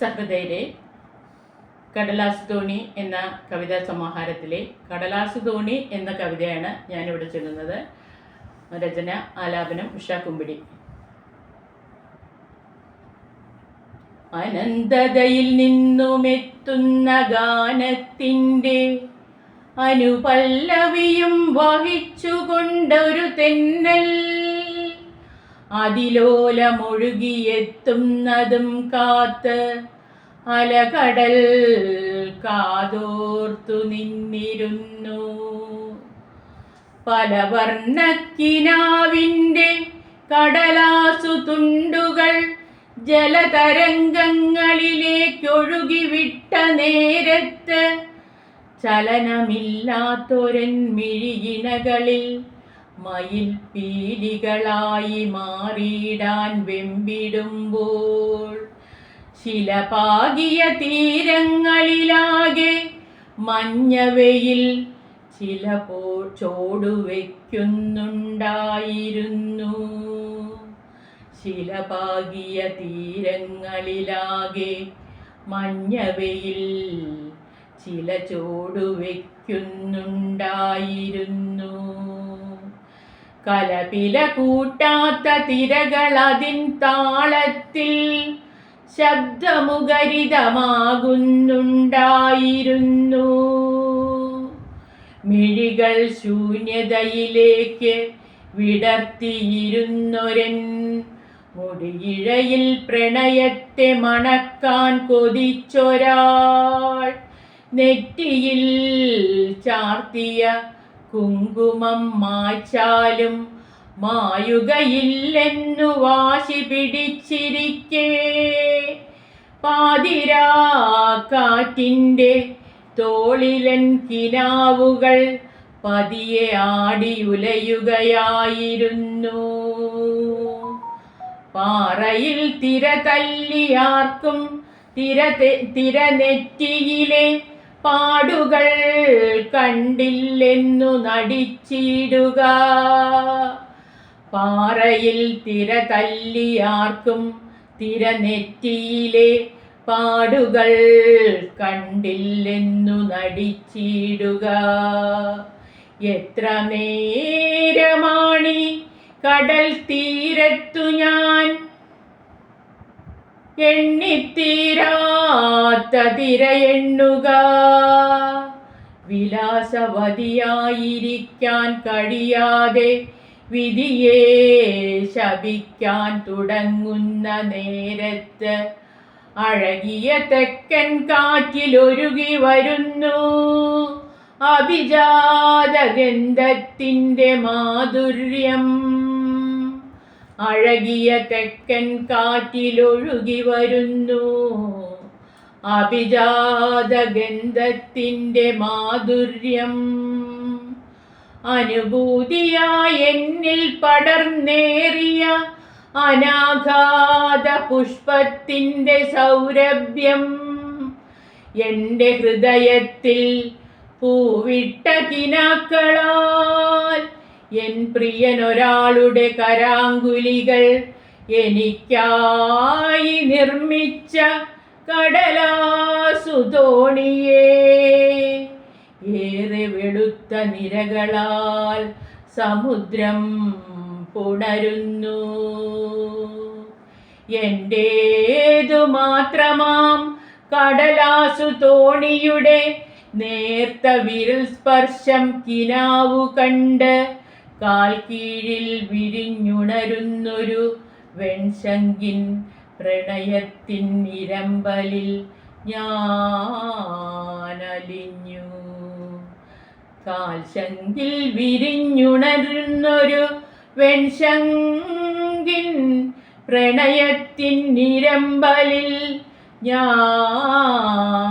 സഹൃദയരെ കടലാസ് തോണി എന്ന കവിതാ സമാഹാരത്തിലെ കടലാസ് തോണി എന്ന കവിതയാണ് ഞാനിവിടെ ചെല്ലുന്നത്. രചന ആലാപനം ഉഷ കുമ്പിടി. അനന്തതയിൽ നിന്നുമെത്തുന്ന ഗാനത്തിന്റെ അനുപല്ലവിയും വഹിച്ചുകൊണ്ടൊരു തെന്നൽ അതിലോലമൊഴുകിയെത്തുന്നതും കാത്ത് അലകടൽ കാതോർത്തു നിന്നിരുന്നു. പല വർണക്കിനാവിന്റെ കടലാസു തുണ്ടുകൾ ജലതരംഗങ്ങളിലേക്കൊഴുകി വിട്ട നേരത്ത് ചലനമില്ലാത്തൊരൻ മിഴിയിണകളിൽ മയിൽ പീലികളായി മാറിയിടാൻ വെമ്പിടുമ്പോൾ ശിലപാകിയ തീരങ്ങളിലാകെ മഞ്ഞവയിൽ ചിലപ്പോൾ ചോടുവെക്കുന്നുണ്ടായിരുന്നു ശിലപാകിയ തീരങ്ങളിലാകെ മഞ്ഞവയിൽ ചില ചോടുവെക്കുന്നുണ്ടായിരുന്നു കലപില കൂട്ടാത്ത തിരകൾ അതിൻ താളത്തിൽ ശബ്ദമുഖരിതമാകുന്നുണ്ടായിരുന്നു. മിഴികൾ ശൂന്യതയിലേക്ക് വിടർത്തിയിരുന്നൊരൻ മുടിയിഴയിൽ പ്രണയത്തെ മണക്കാൻ കൊതിച്ചൊരാൾ നെറ്റിയിൽ ചാർത്തിയ കുങ്കുമം മായ്ച്ചാലും മായുകയില്ലെന്നു വാശി പിടിച്ചിരിക്കേ. പാതിരാക്കാറ്റിന്റെ തോളിലൻ കിനാവുകൾ പതിയെ ആടിയുലയുകയായിരുന്നു. പാറയിൽ തിര തല്ലിയാർക്കും തിര തിരനെറ്റിയിലെ പാടുകൾ കണ്ടില്ലെന്നു നടിച്ചിടുക. പാറയിൽ തിര തല്ലിയാർക്കും തിരനെറ്റിയിലെ പാടുകൾ കണ്ടില്ലെന്നു നടിച്ചിടുക. എത്ര നേരമാണി കടൽ തീരത്തു ഞാൻ എണ്ണിത്തീരാത്ത തിര എണ്ണുക വിലാസവതിയായിരിക്കാൻ കഴിയാതെ വിധിയെ ശപിക്കാൻ തുടങ്ങുന്ന നേരത്ത് അഴകിയ തെക്കൻ കാറ്റിലൊരുകി വരുന്നു. അഭിജാത ഗന്ധത്തിന്റെ മാധുര്യം അഴകിയ തെക്കൻ കാറ്റിലൊഴുകി വരുന്നു. അഭിജാത ഗന്ധത്തിന്റെ മാധുര്യം അനുഭൂതിയായി എന്നിൽ പടർന്നേറിയ അനാഘാത പുഷ്പത്തിന്റെ സൗരഭ്യം എന്റെ ഹൃദയത്തിൽ പൂവിട്ട കിനാക്കളാൽ എൻ പ്രിയനൊരാളുടെ കരാങ്കുലികൾ എനിക്കായി നിർമ്മിച്ച കടലാസുതോണിയേ ഏറെ വെളുത്ത നിരകളാൽ സമുദ്രം പുണരുന്നു. എന്റേതു മാത്രമാം കടലാസു തോണിയുടെ നേർത്ത വിരൽ സ്പർശം കിനാവു കണ്ട് കാൽ കീഴിൽ വിരിഞ്ഞുണരുന്നൊരു വെൺശങ്കിൻ പ്രണയത്തിൻ ഇരമ്പലിൽ ഞാനലിഞ്ഞു. കാൽശങ്കിൽ വിരിഞ്ഞുണരുന്നൊരു വെൺശങ്കിൻ പ്രണയത്തിൻ നിരമ്പലിൽ ഞാനലിഞ്ഞു